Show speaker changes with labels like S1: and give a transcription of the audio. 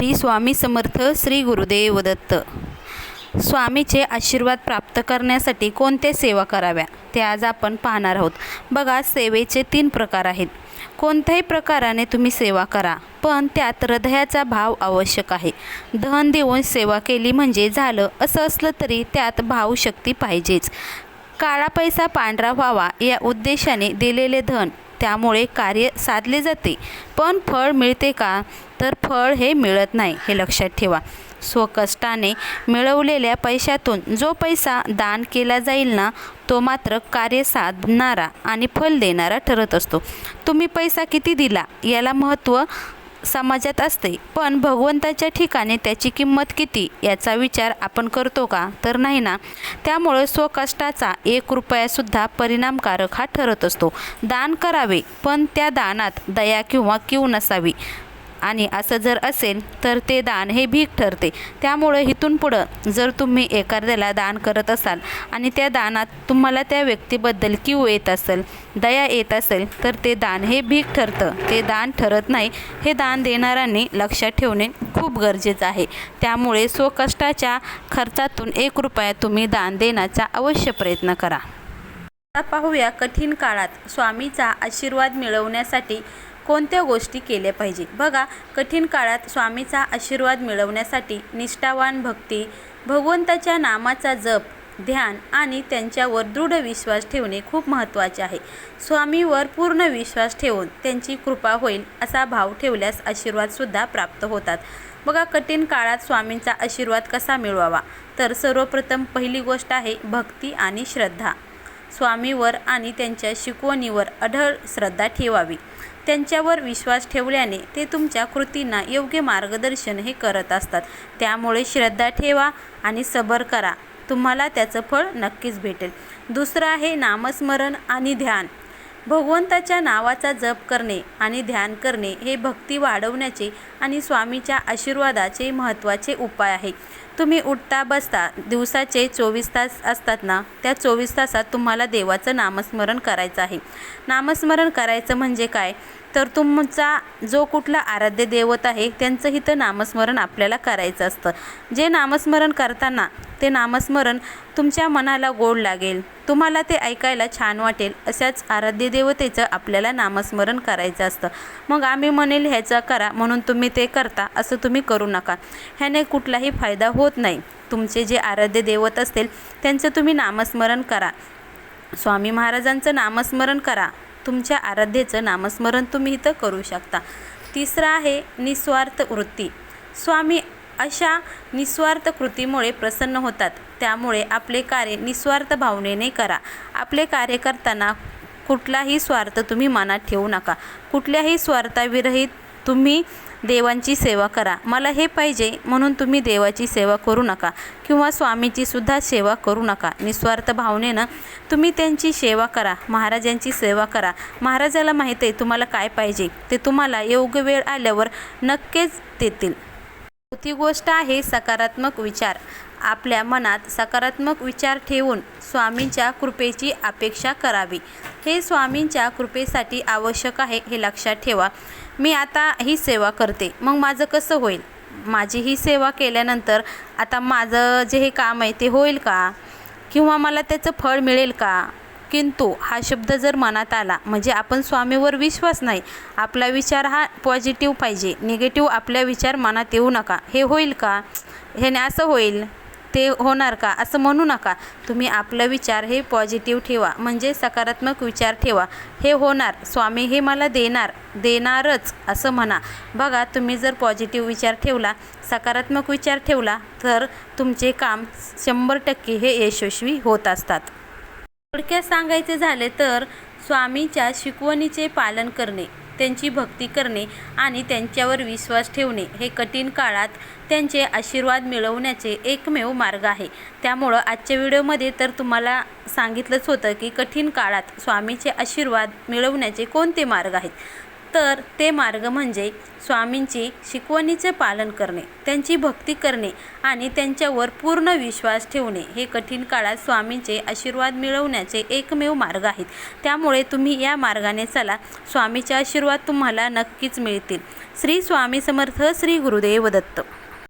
S1: श्री स्वामी समर्थ श्री गुरुदेव दत्त. स्वामीचे आशीर्वाद प्राप्त करण्यासाठी कोणत्या सेवा कराव्या? ते आज आपण पाहणार आहोत. बघा सेवेचे तीन प्रकार आहेत. कोणत्याही प्रकाराने तुम्ही सेवा करा पण त्यात हृदयाचा भाव आवश्यक आहे. धन देऊन सेवा केली म्हणजे झालं. असं असलं तरी त्यात भावशक्ती पाहिजेच. काळा पैसा पांढरा व्हावा या उद्देशाने दिलेले धन त्यामुळे कार्य साधले जाते. पण फळ मिळते का? तर फळ हे मिळत नाही हे लक्षात ठेवा. स्वकष्टाने मिळवलेल्या पैशातून जो पैसा दान केला जाईल ना तो मात्र कार्य साधणारा आणि फल देणारा ठरत असतो. तुम्ही पैसा किती दिला? याला महत्त्व समाजात असते. पण भगवंताच्या ठिकाणी त्याची किंमत किती याचा विचार आपण करतो का? तर नाही ना. त्यामुळे स्वकष्टाचा एक रुपयासुद्धा परिणामकारक हा ठरत असतो. दान करावे पण त्या दानात दया किंवा किव नसावी. आणि असं जर असेल तर ते दान हे भीक ठरते. त्यामुळे इथून पुढं जर तुम्ही एखाद्याला दान करत असाल आणि त्या दानात तुम्हाला त्या व्यक्तीबद्दल किव येत असेल दया येत असेल तर ते दान हे भीक ठरतं. ते दान ठरत नाही हे दान देणाऱ्यांनी लक्षात ठेवणे खूप गरजेचं आहे. त्यामुळे स्वकष्टाच्या खर्चातून एक रुपया तुम्ही दान देण्याचा अवश्य प्रयत्न करा. आता पाहूया कठीण काळात स्वामीचा आशीर्वाद मिळवण्यासाठी कोणत्या गोष्टी केल्या पाहिजे? बघा कठीण काळात स्वामीचा आशीर्वाद मिळवण्यासाठी निष्ठावान भक्ती भगवंताच्या नामाचा जप ध्यान आणि त्यांच्यावर दृढ विश्वास ठेवणे खूप महत्त्वाचे आहे. स्वामीवर पूर्ण विश्वास ठेवून त्यांची कृपा होईल असा भाव ठेवल्यास आशीर्वादसुद्धा प्राप्त होतात. बघा कठीण काळात स्वामींचा आशीर्वाद कसा मिळवावा? तर सर्वप्रथम पहिली गोष्ट आहे भक्ती आणि श्रद्धा. स्वामीवर आणि त्यांच्या शिकवणीवर अढळ श्रद्धा ठेवावी. त्यांच्यावर विश्वास ठेवल्याने ते तुमच्या कृतींना योग्य मार्गदर्शन हे करत असतात. त्यामुळे श्रद्धा ठेवा आणि सबर करा. तुम्हाला त्याचं फळ नक्कीच भेटेल. दुसरं आहे नामस्मरण आणि ध्यान. भगवंताच्या नावाचा जप करणे आणि ध्यान करणे हे भक्ती वाढवण्याचे आणि स्वामीच्या आशीर्वादाचे महत्त्वाचे उपाय आहे. तुम्ही उठता बसता दिवसाचे चोवीस तास असतात ना त्या चोवीस तासात तुम्हाला देवाचं नामस्मरण करायचं आहे. नामस्मरण करायचं म्हणजे काय? तर तुमचा जो कुठला आराध्य देवत आहे त्यांचं इथं नामस्मरण आपल्याला करायचं असतं. जे नामस्मरण करताना ते नामस्मरण तुमच्या मनाला गोड लागेल. तुम्हाला ते ऐकायला छान वाटेल अशाच आराध्य देवतेचं आपल्याला नामस्मरण करायचं असतं. मग आम्ही म्हणेल ह्याचं करा म्हणून तुम्ही ते करता असं तुम्ही करू नका. ह्याने कुठलाही फायदा होत नाही. तुमचे जे आराध्य देवत असतील त्यांचं तुम्ही नामस्मरण करा. स्वामी महाराजांचं नामस्मरण करा. तुमच्या आराध्येचं नामस्मरण तुम्ही इथं करू शकता. तिसरं आहे निस्वार्थ वृत्ती. स्वामी अशा निस्वार्थ कृतीमुळे प्रसन्न होतात. त्यामुळे आपले कार्य निस्वार्थ भावनेने करा. आपले कार्य करताना कुठलाही स्वार्थ तुम्ही मनात ठेवू नका. कुठल्याही स्वार्थाविरहित तुम्ही देवांची सेवा करा. मला हे पाहिजे म्हणून तुम्ही देवाची सेवा करू नका किंवा स्वामीची सुद्धा सेवा करू नका. निस्वार्थ भावनेनं तुम्ही त्यांची सेवा करा. महाराजांची सेवा करा. महाराजाला माहीत आहे तुम्हाला काय पाहिजे. ते तुम्हाला योग्य वेळ आल्यावर नक्कीच देतील. चौथी गोष्ट आहे सकारात्मक विचार. आपल्या मनात सकारात्मक विचार ठेवून स्वामींच्या कृपेची अपेक्षा करावी. हे स्वामींच्या कृपेसाठी आवश्यक आहे हे लक्षात ठेवा. मी आता ही सेवा करते. मग माझं कसं होईल? माझी ही सेवा केल्यानंतर आता माझं जे हे काम आहे ते होईल का? किंवा मला त्याचं फळ मिळेल का? किंतु हा शब्द जर मनात आला म्हणजे आपण स्वामीवर विश्वास नाही आपला विचार हा पॉझिटिव्ह पाहिजे. निगेटिव्ह आपला विचार मनात येऊ नका. हे होईल का? ह्याने असं होईल. ते होणार का? असं म्हणू नका. तुम्ही आपलं विचार हे पॉझिटिव्ह ठेवा. म्हणजे सकारात्मक विचार ठेवा. हे होणार. स्वामी हे मला देणार. देणारच असं म्हणा. बघा तुम्ही जर पॉझिटिव्ह विचार ठेवला सकारात्मक विचार ठेवला तर तुमचे काम शंभर टक्के हे यशस्वी होत असतात. थोडक्यात सांगायचे झाले तर स्वामीच्या शिकवणीचे पालन करणे. त्यांची भक्ती करणे आणि त्यांच्यावर विश्वास ठेवणे हे कठीण काळात त्यांचे आशीर्वाद मिळवण्याचे एकमेव मार्ग आहे. त्यामुळं आजच्या व्हिडिओमध्ये तर तुम्हाला सांगितलंच होतं की कठीण काळात स्वामीचे आशीर्वाद मिळवण्याचे कोणते मार्ग आहेत? तर ते मार्ग म्हणजे स्वामींची शिकवणीचे पालन करणे त्यांची भक्ती करणे आणि त्यांच्यावर पूर्ण विश्वास ठेवणे हे कठीण काळात स्वामींचे आशीर्वाद मिळवण्याचे एकमेव मार्ग आहेत. त्यामुळे तुम्ही या मार्गाने चला. स्वामीचे आशीर्वाद तुम्हाला नक्कीच मिळतील. श्री स्वामी समर्थ श्री गुरुदेव दत्त.